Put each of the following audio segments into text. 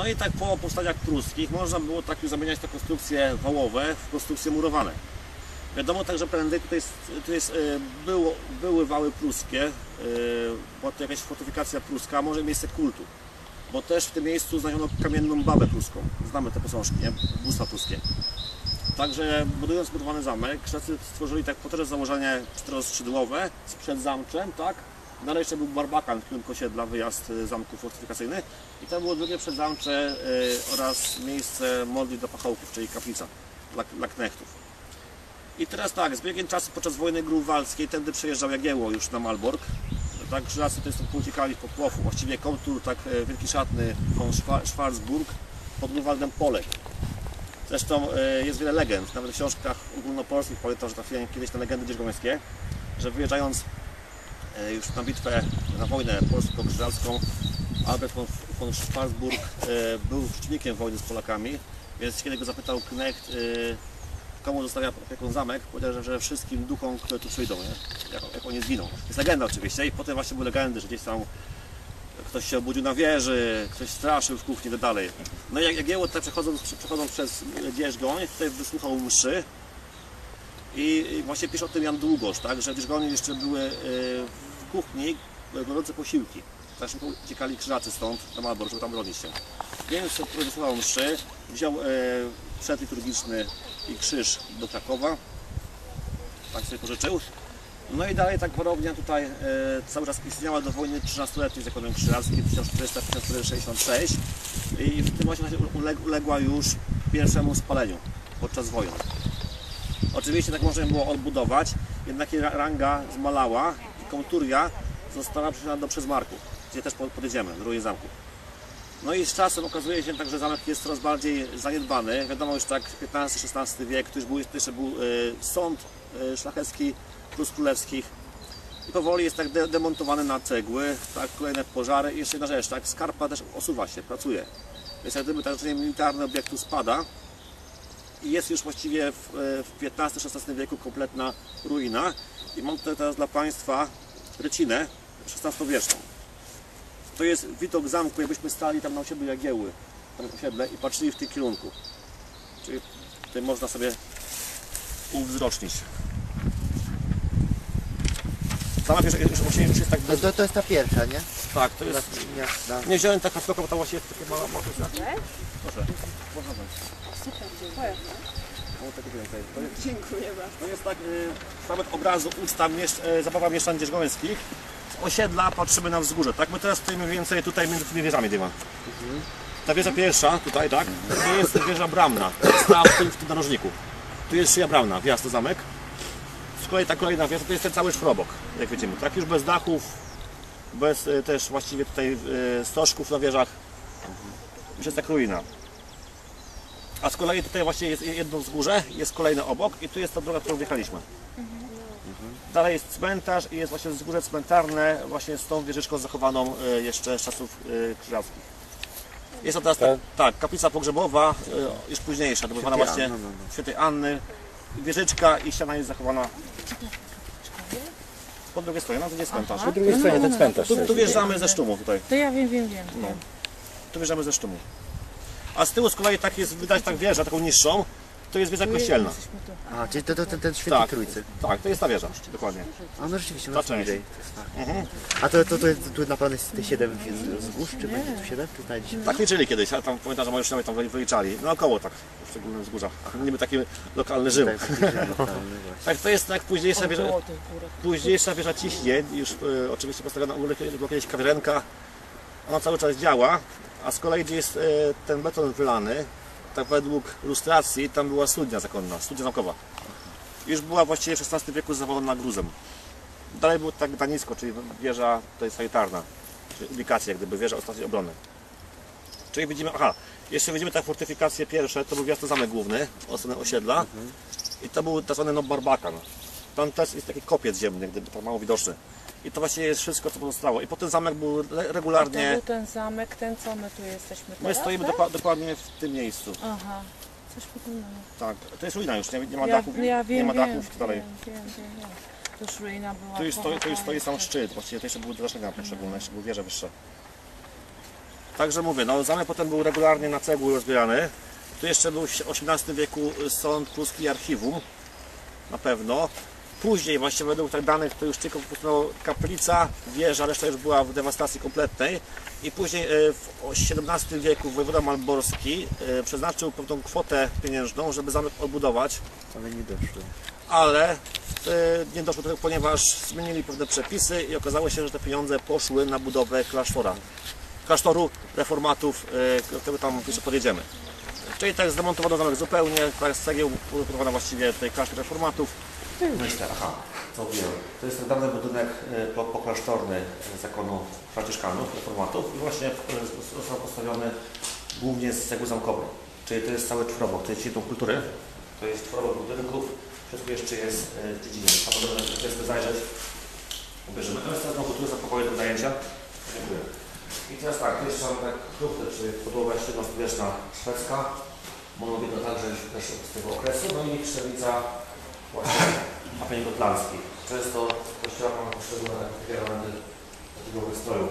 No i tak po powstaniach pruskich można było tak już zamieniać te konstrukcje wałowe w konstrukcje murowane. Wiadomo także prędzej tutaj, jest, tu jest, e, było, były wały pruskie, e, bo to jakaś fortyfikacja pruska, może miejsce kultu. Bo też w tym miejscu znaleziono kamienną babę pruską. Znamy te posążki, nie? Bóstwa pruskie. Także budując zbudowany zamek, Krzacy stworzyli tak po też założenie czteroskrzydłowe z przedzamczem, tak? Dalej jeszcze był barbakan w kierunku osiedla, wyjazd y, zamku fortyfikacyjny. I to było drugie przedzamcze y, oraz miejsce modli do pachołków, czyli kaplica dla, dla knechtów. I teraz tak, z biegiem czasu podczas wojny grunwaldzkiej tędy przejeżdżał Jagiełło już na Malbork. Tak, Krzyżacy to jest uciekali po płofu. Właściwie kontur tak e, wielki szatny von Schwa- Schwarzburg pod Grunwaldem Polek. Zresztą jest wiele legend, nawet w książkach ogólnopolskich pamiętam, że trafiłem kiedyś na legendy dzierżgońskie, że wyjeżdżając już na bitwę, na wojnę polsko-krzyżacką, Albert von, von Schwarzburg e, był przeciwnikiem wojny z Polakami, więc kiedy go zapytał Knecht, e, komu zostawia opieką zamek, powiedział, że- wszystkim duchom, które tu przyjdą, nie? Jak, jak oni zginą. Jest legenda oczywiście i potem właśnie były legendy, że gdzieś tam ktoś się obudził na wieży, ktoś straszył w kuchni i tak dalej. No i Jagiełło tutaj przechodząc, przechodząc przez Dzierżgoń, tutaj wysłuchał mszy i właśnie pisze o tym Jan Długosz, tak, że w jeszcze były e, kuchni gorące posiłki. Szybko uciekali krzyżacy stąd na Malbork, żeby tam bronić się. Więc wysłuchał mszy, wziął e, sprzęt liturgiczny i krzyż do Krakowa, tak sobie pożyczył. No i dalej tak warownia tutaj e, cały czas istniała do wojny 13-letniej z zakonem krzyżackim 1400-1466 i w tym właśnie uleg- uległa już pierwszemu spaleniu podczas wojny. Oczywiście tak można było odbudować, jednak jej ra- ranga zmalała konturia została przeniesiona do Przezmarku, gdzie też po- podjedziemy, do ruin zamku. No i z czasem okazuje się że zamek jest coraz bardziej zaniedbany. Wiadomo już tak XV-XVI wiek, to już był, jeszcze był e, sąd e, szlachecki Prus Królewskich. I powoli jest tak de demontowany na cegły, tak, kolejne pożary. I jeszcze jedna rzecz, tak, skarpa też osuwa się, pracuje. Więc jak gdyby znaczenie militarne obiektu spada i jest już właściwie w, e, w XV-XVI wieku kompletna ruina. I mam tutaj teraz dla Państwa rycinę XVI-wieczną. To jest widok zamku, jakbyśmy stali tam na osiedlu Jagieły, tam osiedle i patrzyli w tym kierunku. Czyli tutaj można sobie uwzrocznić. Zamek już, już, już, już jest tak To, bez... to, to jest ta pierwsza, nie? Tak, to jest... miasta. Nie wziąłem taka fotka, bo tam właśnie jest takie mała Proszę. Można wziąć. Super, dziękuję. Tego więcej. To jest, Dziękuję bardzo. to jest tak y, fragment obrazu usta mieszcz, y, zabawa mieszczan dzierżgońskich. Z osiedla patrzymy na wzgórze, tak? My teraz stoimy więcej tutaj między tymi wieżami dyma. Ta wieża pierwsza, tutaj, tak? To jest wieża bramna. Tam w tym, w tym narożniku. Tu jest szyja bramna, wjazd do zamek. Z kolei ta kolejna wieża to jest ten cały szprobok, jak widzimy. Tak już bez dachów, bez y, też właściwie tutaj y, stożków na wieżach. Już jest tak ruina. A z kolei tutaj właśnie jest jedno wzgórze, jest kolejne obok i tu jest ta droga, którą wjechaliśmy. Dalej jest cmentarz i jest właśnie wzgórze cmentarne właśnie z tą wieżyczką zachowaną y, jeszcze z czasów y, krzyżackich. Jest to teraz tak, tak kaplica pogrzebowa, y, już późniejsza, Świętej właśnie Anny, no, no. świętej Anny. Wieżyczka i ściana jest zachowana po drugiej stronie, no to nie jest cmentarz. Po drugiej stronie ten cmentarz. Tu, tu wjeżdżamy ze sztumu tutaj. To ja wiem, wiem, wiem. No. Tu wjeżdżamy ze sztumu. A z tyłu z kolei tak jest, widać tak wieża, taką niższą, to jest wieża kościelna. A, czyli to, to ten, ten święty Tak. trójcy. Tak, to jest ta wieża, dokładnie. A no rzeczywiście, Ta no część. bliżej. To jest tak. A to, to, to jest tu naprawdę jest te siedem z- wzgórz, czy będzie tu siedem? Tutaj dziesięć. Tak liczyli kiedyś, ale tam pamiętam, że moi uczniowie tam wyliczali. No około tak, w poszczególnych wzgórzach. Niby taki lokalny Rzym. Tak, taki siedem lokalny właśnie. Tak, to jest tak późniejsza wieża, późniejsza wieża ciśnie, już e, oczywiście postawiona u góry, była kiedyś kawiarenka. Ona cały czas działa, a z kolei gdzie jest e, ten beton wylany, tak według ilustracji, tam była studnia zakonna, studnia zamkowa. Już była właściwie w XVI wieku zawalona gruzem. Dalej było tak danisko, czyli wieża jest sanitarna, czyli ubikacja, jak gdyby wieża ostatniej obrony. Czyli widzimy, aha, jeszcze widzimy te fortyfikacje pierwsze, to był wjazd zamek główny, od strony osiedla i to był tak zwany no barbakan. Tam też jest taki kopiec ziemny, gdyby tak mało widoczny. I to właściwie jest wszystko, co pozostało. I potem zamek był le- To regularnie, był ten zamek, ten co my tu jesteśmy my teraz, stoimy tak? dokładnie w tym miejscu. Aha, coś podobnego. Tak, to jest ruina już, nie, nie ma Ja, ja wiem, nie ma wiem, i tak dalej. Wiem, wiem, wiem, wiem. To już ruina była. Tu już stoi, tu już stoi sam szczyt, właściwie to jeszcze były zaszczenia poszczególne, jeszcze były wieże wyższe. Także mówię, no zamek potem był regularnie na cegły rozbierany. Tu jeszcze był w XVIII wieku sąd pruski i archiwum, na pewno. Później właśnie według tych danych to już tylko po prostu no, kaplica, wieża, reszta już była w dewastacji kompletnej. I później e, w XVII wieku wojewoda malborski e, przeznaczył pewną kwotę pieniężną, żeby zamek odbudować Ale nie doszło. ale e, nie doszło do tego, ponieważ zmienili pewne przepisy i okazało się, że te pieniądze poszły na budowę klasztora. Klasztoru reformatów, do którego tam jeszcze podjedziemy. Czyli tak zdemontowano zamek zupełnie, tak z cegieł budowano właściwie tutaj klasztor reformatów. Myślę, aha, to wiem. To jest dawny budynek e, po- poklasztorny zakonu franciszkanów, reformatów i właśnie e, został postawiony głównie z cegły zamkowej. Czyli to jest cały czworobok, to jest jedną kultury, to jest czworobok budynków, wszystko jeszcze jest e, w dziedzinie. Tam możemy jeszcze zajrzeć, obejrzymy. To jest teraz znowu kultura pokoju do zajęcia. Dziękuję. I teraz tak, tu jeszcze mamy tak chrupy, czyli podłoga XVII-wieczna szwedzka, monolitna także też z tego okresu, no i krzewica właśnie Apeni Gotlandzki. Często w kościołach mamy poszczególne takie elementy takiego wystroju.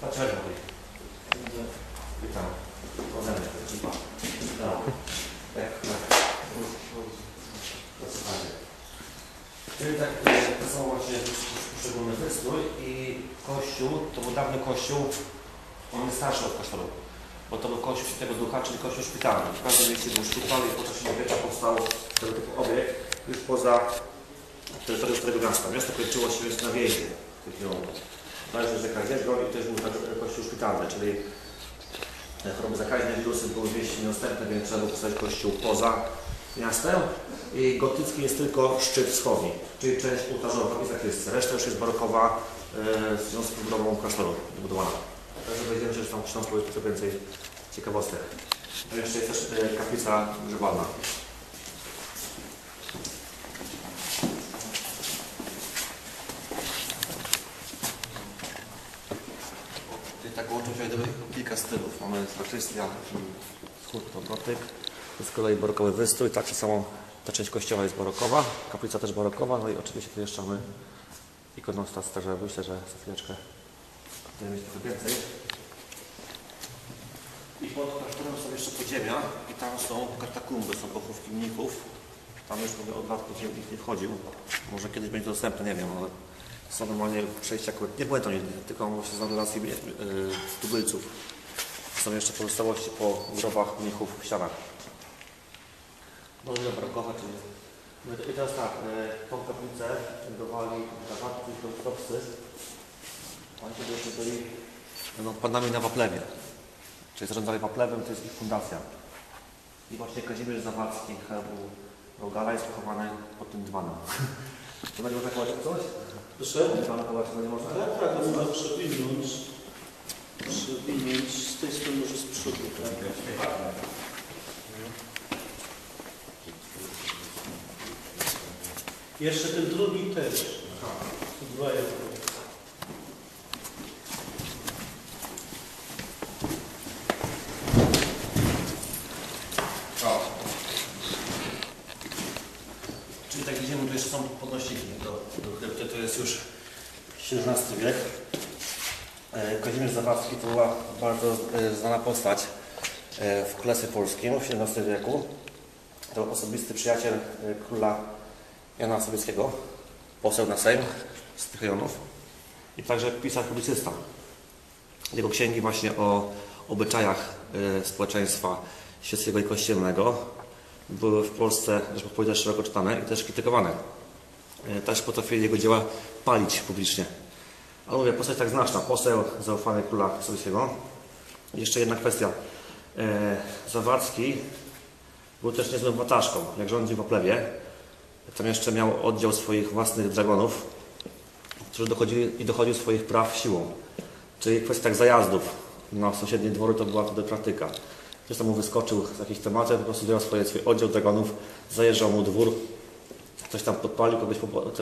Dlaczego? Witam. Ode mnie. No. Tak, tak. Czyli tak, e, to są właśnie poszczególny wystrój i kościół, to był dawny kościół, on jest starszy od klasztoru, bo to był kościół Świętego Ducha, czyli kościół szpitalny. W każdym mieście był szpital i po czasie wiecza powstał tego typu obiekt już poza terytorium Starego Miasta. Miasto kończyło się więc na wjeździe tych kierunków. Należy rzeka Wiedźgo i też był także kościół szpitalny, czyli choroby zakaźne, wirusy były wieści niedostępne, więc trzeba było postawić kościół poza miastem. I gotycki jest tylko szczyt wschodni, czyli część ołtarzowa i zakrystia. Reszta już jest barokowa e, w związku z budową klasztoru wybudowana. Także wejdziemy się, że tam w jest trochę więcej ciekawostek. Jeszcze jest też e, kaplica grzebalna. Tak łączą się gdyby kilka stylów. Mamy zakrystia, wschód to gotyk, to z kolei barokowy wystrój, tak samo ta część kościoła jest barokowa, kaplica też barokowa, no i oczywiście tu jeszcze mamy ikonostas, także myślę, że za chwileczkę będziemy mieć trochę więcej. I pod klasztorem są jeszcze podziemia i tam są katakumby, są pochówki mnichów. Tam już mówię od lat podziemia nikt nie wchodził. Może kiedyś będzie to dostępne, nie wiem, ale są normalnie przejścia, nie to nigdy, tylko właśnie z relacji yy, tubylców. Są jeszcze pozostałości po grobach mnichów w ścianach. Można brakować, czyli... No I teraz tak, e, tą kaplicę budowali Zawadzki i Krąstowscy. Oni się jeszcze byli no, panami na Waplewie. Czyli zarządzali Waplewem, to jest ich fundacja. I właśnie Kazimierz Zawadzki, herbu Rogala jest pochowany pod tym dywanem. To będzie można chować coś? Proszę? Dywan chować nie można? Tak, tak, można przewinąć. Przewinąć z tej strony może z przodu, tak? Jeszcze ten drugi też. Dwa jakby. O. Czyli tak widzimy, tu do, do krypty, to jest już XVII wiek. E, Kazimierz Zawadzki to była bardzo e, znana postać e, w Królestwie Polskim w XVII wieku. To osobisty przyjaciel króla Jana Sobieskiego, poseł na Sejm z tych rejonów i także pisarz publicysta. Jego księgi właśnie o obyczajach społeczeństwa świeckiego i kościelnego były w Polsce, żeby powiedzieć, szeroko czytane i też krytykowane. E, Też potrafili jego dzieła palić publicznie. Ale mówię, postać tak znaczna, poseł zaufany króla Sobieskiego. Jeszcze jedna kwestia. E, Zawadzki był też niezłym wataszką, jak rządził w Oplewie. Tam jeszcze miał oddział swoich własnych dragonów, którzy dochodzili i dochodził swoich praw siłą. Czyli kwestia tak zajazdów na sąsiednie dwory to była wtedy praktyka. Ktoś tam mu wyskoczył z jakichś tematów, po prostu zbierał swoje, swój oddział dragonów, zajeżdżał mu dwór, ktoś tam podpalił, kogoś,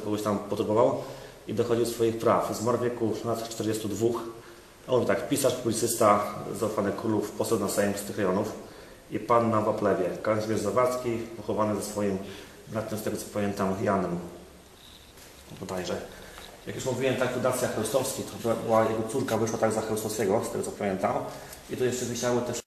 kogoś tam poturbował i dochodził swoich praw. Zmarł w wieku lat 42. A on tak, pisarz, publicysta, zaufany królów, poseł na Sejm z tych rejonów i pan na Waplewie. Kazimierz Zawadzki, pochowany ze swoim bratem, z tego co pamiętam, Janem bodajże. Jak już mówiłem, tak fundacja Chełstowski, to była jego córka, wyszła tak za Chełstowskiego, z tego co pamiętam. I tu jeszcze wisiały też